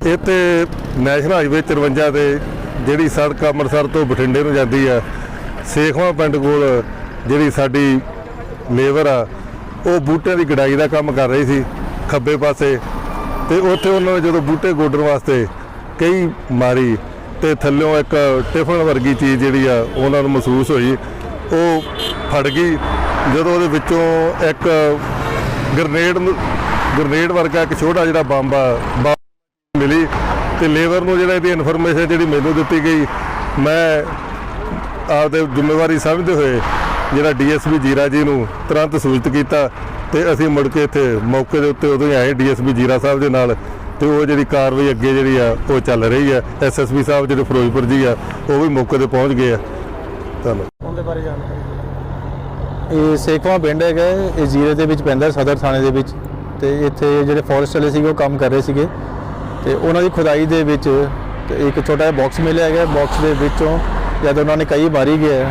ਇਹ ਤੇ national highway 53 ਤੇ ਜਿਹੜੀ ਸੜਕ ਅੰਮ੍ਰਿਤਸਰ ਤੋਂ ਬਠਿੰਡੇ ਨੂੰ ਜਾਂਦੀ ਆ, ਸੇਖਵਾਂ ਪਿੰਡ ਕੋਲ ਜਿਹੜੀ ਸਾਡੀ ਲੇਬਰ ਆ, ਉਹ ਬੂਟਿਆਂ ਦੀ ਗੜਾਈ ਦਾ ਕੰਮ ਕਰ ਰਹੀ ਸੀ ਖੱਬੇ ਪਾਸੇ ਤੇ ਉੱਥੇ ਉਹਨਾਂ ਨੇ ਜਦੋਂ ਬੂਟੇ ਗੋਡਣ ਵਾਸਤੇ ਕਈ ਮਾਰੀ ਤੇ ਥੱਲਿਓਂ ਇੱਕ ਟਿਫਨ ਵਰਗੀ ਚੀਜ਼ ਜਿਹੜੀ ਆ ਉਹਨਾਂ ਨੂੰ ਮਹਿਸੂਸ ਹੋਈ, ਉਹ ਫੜ ਗਈ। ਜਦੋਂ ਉਹਦੇ ਵਿੱਚੋਂ ਇੱਕ ਗ੍ਰਨੇਡ ਨੂੰ- ਗ੍ਰਨੇਡ ਵਰਗਾ ਇੱਕ ਛੋਟਾ ਜਿਹੜਾ ਬੰਬ ਆ ਬੰਬ ਮਿਲੀ ਤੇ ਲੇਬਰ ਨੂੰ ਜਿਹੜਾ ਇਹਦੀ ਇਨਫੋਰਮੇਸ਼ਨ ਜਿਹੜੀ ਮੈਨੂੰ ਦਿੱਤੀ ਗਈ ਮੈਂ ਆਪਦੇ ਜ਼ਿੰਮੇਵਾਰੀ ਸਮਝਦੇ ਹੋਏ ਜਿਹੜਾ ਡੀਐਸਪੀ ਜੀਰਾ ਜੀ ਨੂੰ ਤੁਰੰਤ ਸੂਚਿਤ ਕੀਤਾ ਤੇ ਅਸੀਂ ਮੁੜ ਕੇ ਇੱਥੇ ਮੌਕੇ ਦੇ ਉੱਤੇ ਉਦੋਂ ਹੀ ਆਏ ਡੀਐਸਪੀ ਜੀਰਾ ਸਾਹਿਬ ਦੇ ਨਾਲ ਤੇ ਉਹ ਜਿਹੜੀ ਕਾਰਵਾਈ ਅੱਗੇ ਜਿਹੜੀ ਆ ਉਹ ਚੱਲ ਰਹੀ ਆ। ਐਸਐਸਪੀ ਸਾਹਿਬ ਜਿਹੜੇ ਫਿਰੋਜ਼ਪੁਰ ਜੀ ਆ ਉਹ ਵੀ ਮੌਕੇ ਤੇ ਪਹੁੰਚ ਗਏ ਆ। ਧੰਨਵਾਦ। ਉਹਦੇ ਬਾਰੇ ਜਾਣਕਾਰੀ ਇਹ ਸੇਖਵਾਂ ਪਿੰਡ ਹੈਗਾ ਇਹ ਜ਼ੀਰੇ ਦੇ ਵਿੱਚ ਪੈਂਦਾ ਸਦਰ ਥਾਣੇ ਦੇ ਵਿੱਚ। ਤੇ ਇੱਥੇ ਜਿਹੜੇ ਫੋਰੈਸਟ ਵਾਲੇ ਸੀਗੇ ਉਹ ਕੰਮ ਕਰ ਰਹੇ ਸੀਗੇ। ਤੇ ਉਹਨਾਂ ਦੀ ਖੁਦਾਈ ਦੇ ਵਿੱਚ ਇੱਕ ਛੋਟਾ ਜਿਹਾ ਬਾਕਸ ਮਿਲਿਆ ਹੈਗਾ। ਬਾਕਸ ਦੇ ਵਿੱਚੋਂ ਜਦ ਉਹਨਾਂ ਨੇ ਕਈ ਮਾਰੀ ਗਿਆ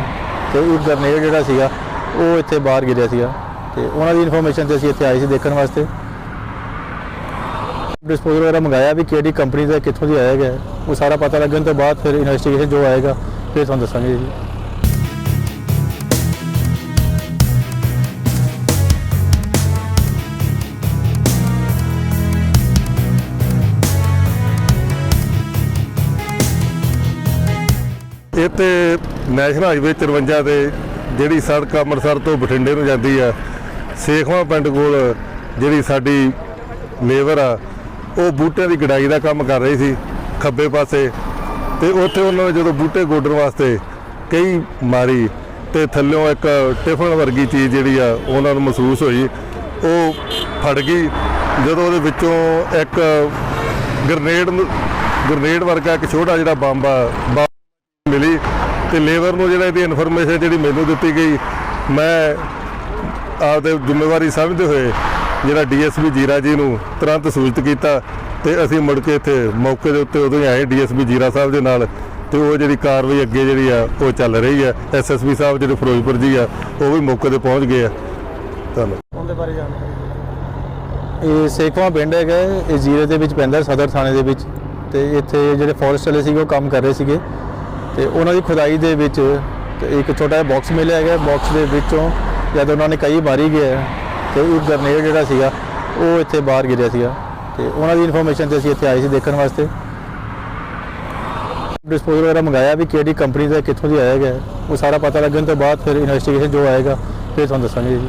ਤੇ ਉਹ ਗਰਨੇਡ ਜਿਹੜਾ ਸੀਗਾ, ਉਹ ਇੱਥੇ ਬਾਹਰ ਗਿਰਿਆ ਸੀਗਾ। ਤੇ ਉਹਨਾਂ ਦੀ ਇਨਫੋਰਮੇਸ਼ਨ ਤੇ ਅਸੀਂ ਇੱਥੇ ਆਏ ਸੀ ਦੇਖਣ ਵਾਸਤੇ। ਡਿਸਪੋਜ਼ਲ ਵਗੈਰਾ ਮੰਗਾਇਆ ਵੀ ਕਿਹੜੀ ਕੰਪਨੀ ਦਾ, ਕਿੱਥੋਂ ਦੀ ਆਇਆ ਗਿਆ ਉਹ ਸਾਰਾ ਪਤਾ ਲੱਗਣ ਤੋਂ ਬਾਅਦ ਫਿਰ ਇਨਵੈਸਟੀਗੇਸ਼ਨ ਜੋ ਆਏਗਾ, ਫਿਰ ਤੁਹਾਨੂੰ ਦੱਸਾਂਗੇ ਜੀ। ਇਹ ਤੇ ਨੈਸ਼ਨਲ ਹਾਈਵੇ 53 ਤੇ ਜਿਹੜੀ ਸੜਕ ਅੰਮ੍ਰਿਤਸਰ ਤੋਂ ਬਠਿੰਡੇ ਨੂੰ ਜਾਂਦੀ ਆ, ਸੇਖਵਾਂ ਪਿੰਡ ਕੋਲ ਜਿਹੜੀ ਸਾਡੀ ਲੇਬਰ ਆ, ਉਹ ਬੂਟਿਆਂ ਦੀ ਗਡਾਈ ਦਾ ਕੰਮ ਕਰ ਰਹੀ ਸੀ ਖੱਬੇ ਪਾਸੇ ਤੇ ਉੱਥੇ ਉਹਨਾਂ ਨੇ ਜਦੋਂ ਬੂਟੇ ਗੋਡਣ ਵਾਸਤੇ ਕਈ ਮਾਰੀ ਤੇ ਥੱਲਿਓਂ ਇੱਕ ਟਿਫਨ ਵਰਗੀ ਚੀਜ਼ ਜਿਹੜੀ ਆ ਉਹਨਾਂ ਨੂੰ ਮਹਿਸੂਸ ਹੋਈ, ਉਹ ਫੜ ਗਈ। ਜਦੋਂ ਉਹਦੇ ਵਿੱਚੋਂ ਇੱਕ ਗ੍ਰਨੇਡ ਨੂੰ- ਗ੍ਰਨੇਡ ਵਰਗਾ ਇੱਕ ਛੋਟਾ ਜਿਹੜਾ ਬੰਬ ਆ ਬੰਬ ਤੇ ਲੇਬਰ ਨੂੰ ਜਿਹੜਾ ਇਹਦੀ ਇਨਫੋਰਮੇਸ਼ਨ ਜਿਹੜੀ ਮੈਨੂੰ ਦਿੱਤੀ ਗਈ ਮੈਂ ਆਪਦੇ ਜ਼ਿੰਮੇਵਾਰੀ ਸਮਝਦੇ ਹੋਏ ਜਿਹੜਾ ਡੀਐਸਪੀ ਜੀਰਾ ਜੀ ਨੂੰ ਤੁਰੰਤ ਸੂਚਿਤ ਕੀਤਾ ਤੇ ਅਸੀਂ ਮੁੜ ਕੇ ਇੱਥੇ ਮੌਕੇ ਦੇ ਉੱਤੇ ਉਦੋਂ ਹੀ ਆਏ ਡੀਐਸਪੀ ਜੀਰਾ ਸਾਹਿਬ ਦੇ ਨਾਲ ਤੇ ਉਹ ਜਿਹੜੀ ਕਾਰਵਾਈ ਅੱਗੇ ਜਿਹੜੀ ਆ ਉਹ ਚੱਲ ਰਹੀ ਆ। ਐਸਐਸਪੀ ਸਾਹਿਬ ਜਿਹੜੇ ਫਿਰੋਜ਼ਪੁਰ ਜੀ ਆ ਉਹ ਵੀ ਮੌਕੇ ਤੇ ਪਹੁੰਚ ਗਏ ਆ। ਧੰਨਵਾਦ। ਉਹਦੇ ਬਾਰੇ ਜਾਣਕਾਰੀ ਇਹ ਸੇਖਵਾਂ ਪਿੰਡ ਹੈਗਾ ਇਹ ਜ਼ੀਰੇ ਦੇ ਵਿੱਚ ਪੈਂਦਾ ਸਦਰ ਥਾਣੇ ਦੇ ਵਿੱਚ। ਤੇ ਇੱਥੇ ਜਿਹੜੇ ਫੋਰੈਸਟ ਵਾਲੇ ਸੀਗੇ ਉਹ ਕੰਮ ਕਰ ਰਹੇ ਸੀਗੇ। ਤੇ ਉਹਨਾਂ ਦੀ ਖੁਦਾਈ ਦੇ ਵਿੱਚ ਇੱਕ ਛੋਟਾ ਜਿਹਾ ਬਾਕਸ ਮਿਲਿਆ ਗਿਆ ਬਾਕਸ ਦੇ ਵਿੱਚੋਂ ਜਦ ਉਹਨਾਂ ਨੇ ਕਈ ਮਾਰੀ ਗਿਆ ਤੇ ਉਹ ਗਰਨੇਡ ਜਿਹੜਾ ਸੀਗਾ, ਉਹ ਇੱਥੇ ਬਾਹਰ ਗਿਰਿਆ ਸੀਗਾ। ਤੇ ਉਹਨਾਂ ਦੀ ਇਨਫੋਰਮੇਸ਼ਨ ਤੇ ਅਸੀਂ ਇੱਥੇ ਆਏ ਸੀ ਦੇਖਣ ਵਾਸਤੇ। ਡਿਸਪੋਜ਼ਲ ਵਗੈਰਾ ਮੰਗਾਇਆ ਵੀ ਕਿਹੜੀ ਕੰਪਨੀ ਦਾ, ਕਿੱਥੋਂ ਦੀ ਆਇਆ ਗਿਆ ਉਹ ਸਾਰਾ ਪਤਾ ਲੱਗਣ ਤੋਂ ਬਾਅਦ ਫਿਰ ਇਨਵੈਸਟੀਗੇਸ਼ਨ ਜੋ ਆਏਗਾ, ਫਿਰ ਤੁਹਾਨੂੰ ਦੱਸਾਂਗੇ ਜੀ।